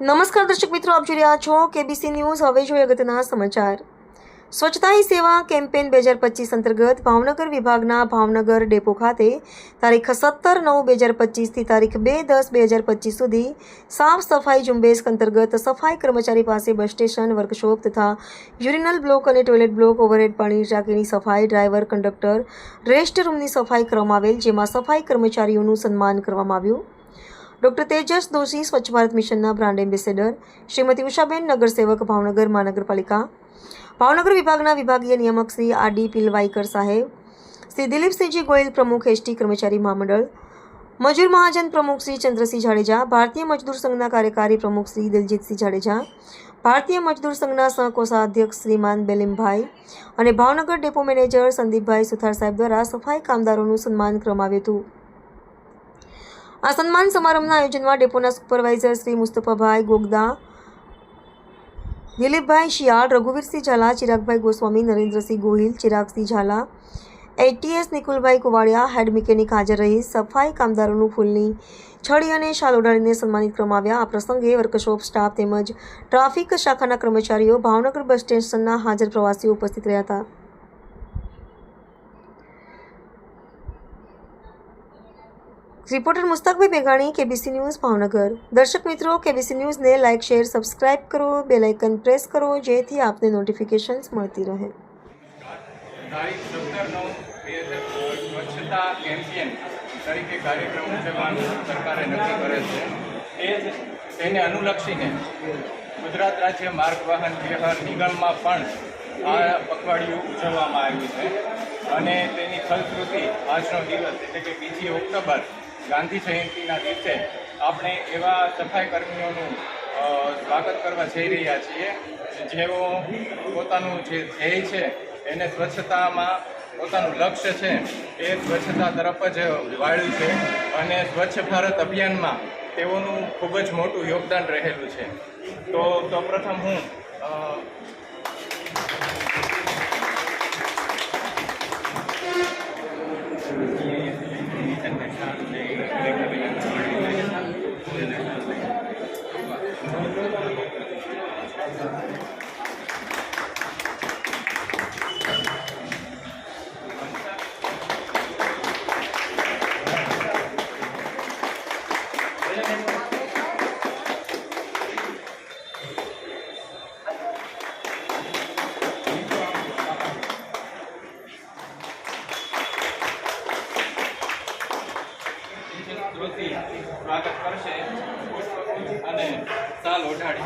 નમસ્કાર દર્શક મિત્રો, આપ જોઈ રહ્યા છો કેબીસી ન્યૂઝ હવે જોઈએ અગત્યના સમાચાર. સ્વચ્છતા હી સેવા કેમ્પેન બે હજાર પચીસ અંતર્ગત ભાવનગર વિભાગના ભાવનગર ડેપો ખાતે તારીખ સત્તર નવ બે હજાર પચીસથી તારીખ બે દસ બે હજાર પચીસ સુધી સાફ સફાઈ ઝુંબેશ અંતર્ગત સફાઈ કર્મચારી પાસે બસ સ્ટેશન, વર્કશોપ તથા યુરિનલ બ્લોક અને ટોયલેટ બ્લોક ઓવરહેડ પાણી ટાંકીની સફાઈ ડ્રાઈવર, કંડક્ટર, રેસ્ટ રૂમની સફાઈ કરવામાં આવેલ, જેમાં સફાઈ કર્મચારીઓનું સન્માન કરવામાં આવ્યું. ડોક્ટર તેજસ દોશી સ્વચ્છ ભારત મિશનના બ્રાન્ડ એમ્બેસેડર, શ્રીમતી ઉષાબેન નગરસેવક ભાવનગર મહાનગરપાલિકા. ભાવનગર વિભાગના વિભાગીય નિયામક શ્રી આર ડી પિલવાઈકર સાહેબ, શ્રી દિલીપસિંહજી ગોયલ પ્રમુખ એસટી કર્મચારી મહામંડળ, મજૂર મહાજન પ્રમુખ શ્રી ચંદ્રસિંહ જાડેજા, ભારતીય મજદૂર સંઘના કાર્યકારી પ્રમુખ શ્રી દિલજીતસિંહ જાડેજા, ભારતીય મજદૂર સંઘના સહકોષાધ્યક્ષ શ્રીમાન બેલીમભાઈ અને ભાવનગર ડેપો મેનેજર સંદીપભાઈ સુથાર સાહેબ દ્વારા સફાઈ કામદારોનું સન્માન કરવામાં આવ્યું હતું. આ સન્માન સમારંભના આયોજનમાં ડેપોના supervisor Shri Mustafabhai Gogda, Dilipbhai Shiyal, Raghuvirsinh Jhala, Chiragbhai Goswami, Narendrasinh Gohil, Chiragsinh Jhala, ATS Nikulbhai Kuvadiya, head mechanic હાજર રહી, સફાઈ કામદારોનું ફૂલની છડી અને શાલ ઉડાડીને સન્માનિત કરવામાં આવ્યા આ પ્રસંગે વર્કશોપ સ્ટાફ તેમજ ટ્રાફિક શાખાના કર્મચારીઓ, ભાવનગર બસ સ્ટેશનના હાજર પ્રવાસીઓ ઉપસ્થિત રહ્યા હતા. રિપોર્ટર મુસ્તાકભાઈ મેઘાણી કેબીસી ન્યૂઝ, ભાવનગર. દર્શક મિત્રો, કેબીસી ન્યૂઝને લાઇક, શેર, સબસ્ક્રાઇબ કરો. બેલ આઇકન પ્રેસ કરો, જેથી આપને નોટિફિકેશન્સ મળતી રહે. તરીકે કાર્યક્રમ ઉજવવાનું સરકારે નક્કી કરે છે. એ જ તેને અનુલક્ષીને ગુજરાત રાજ્ય માર્ગ વાહન વ્યવહાર નિગમમાં પણ આ પખવાડિયું ઉજવવામાં આવ્યું છે. અને તેની ફલશ્રુતિ આજનો દિવસ એટલે કે બીજી ઓક્ટોબર ગાંધી જયંતિના દિવસે આપણે એવા સફાઈ કર્મીઓનું સ્વાગત કરવા જઈ રહ્યા છીએ. જેઓ પોતાનું જે ધ્યેય છે, એને સ્વચ્છતામાં પોતાનું લક્ષ્ય છે, એ સ્વચ્છતા તરફ જ વાળ્યું છે અને સ્વચ્છ ભારત અભિયાનમાં તેઓનું ખૂબ જ મોટું યોગદાન રહેલું છે. તો સૌપ્રથમ પ્રથમ હું ધોતી સ્વાગત કરશે. અને સાલ ઓઢાડી.